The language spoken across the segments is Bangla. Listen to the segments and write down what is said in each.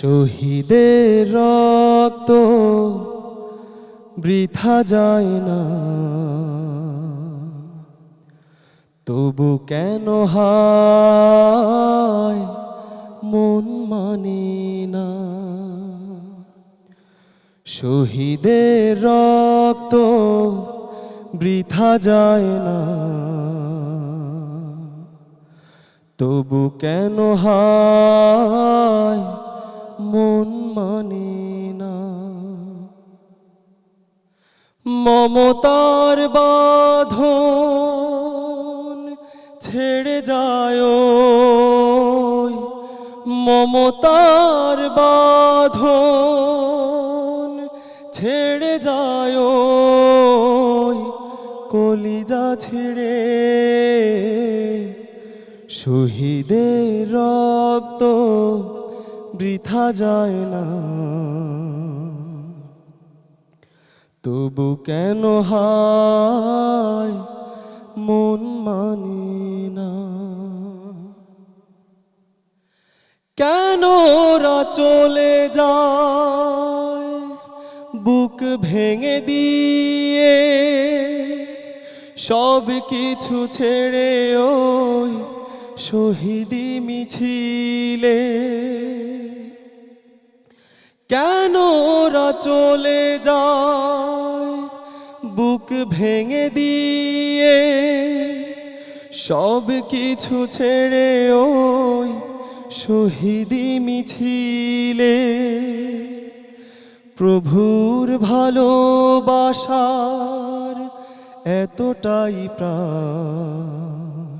শহীদের রক্ত বৃথা যায় না। তবু কেন হায় মন মানে না? শহীদের রক্ত বৃথা যায় না। তবু কেন হায় মন মানে না। মমতার বাঁধন ছেড়ে যায়। মমতার বাঁধন ছেড়ে যায়। কলিজা ছেড়ে শহীদের রক্ত বৃথা যায় না। তবু কেন হায় মন মানে না? কেন চলে যায়? বুক ভেঙে দিয়ে সব কিছু ছেড়ে ওই শহীদি মিছিলে। কেন ওরা চলে যায়? বুক ভেঙে দিয়ে সব কিছু ছেড়ে ওই শহীদি মিছিলে। প্রভুর ভালোবাসার এতটাই প্রাণ।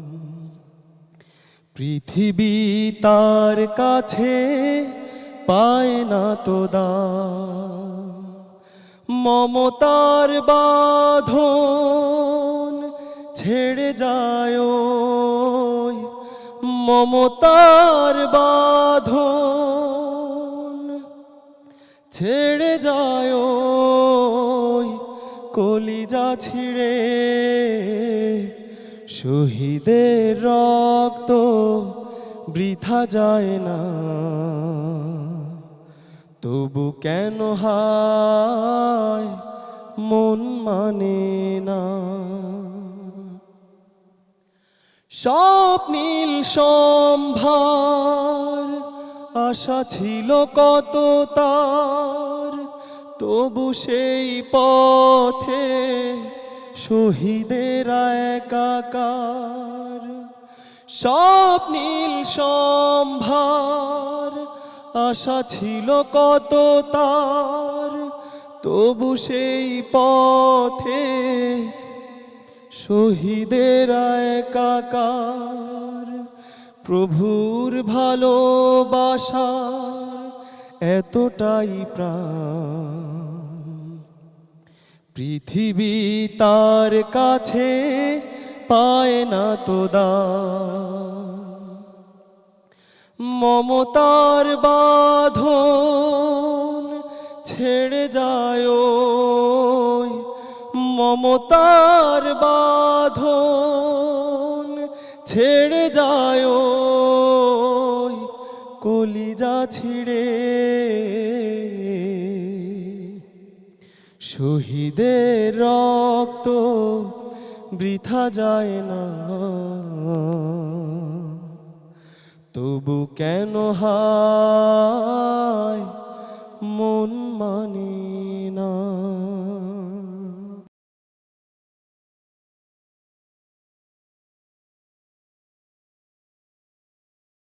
পৃথিবী তার কাছে পায় না তো দাম। মমতার বাঁধন ছেড়ে যায় মমতার বাঁধন ছেড়ে যায় কলিজা ছিঁড়ে শহীদের রক্ত বৃথা যায় না। তবু কেন হায় মন মানে না? স্বপ্নীল সম্ভার, আশা ছিল কত তার, তবু সেই পথে শহীদেরা একাকার। স্বপ্নীল সম্ভার, আশা ছিল কত তার। তবু সেই পথে শহীদেরা একাকার, প্রভুর ভালোবাসা এতটাই প্রাণ। পৃথিবী তার কাছে পায় না তো মমতার বাঁধন ছেড়ে যায় মমতার বাঁধন ছেড়ে যায় কলিজা ছিড়ে শহীদের রক্ত বৃথা যায় না। তবু কেন হায় মন মানে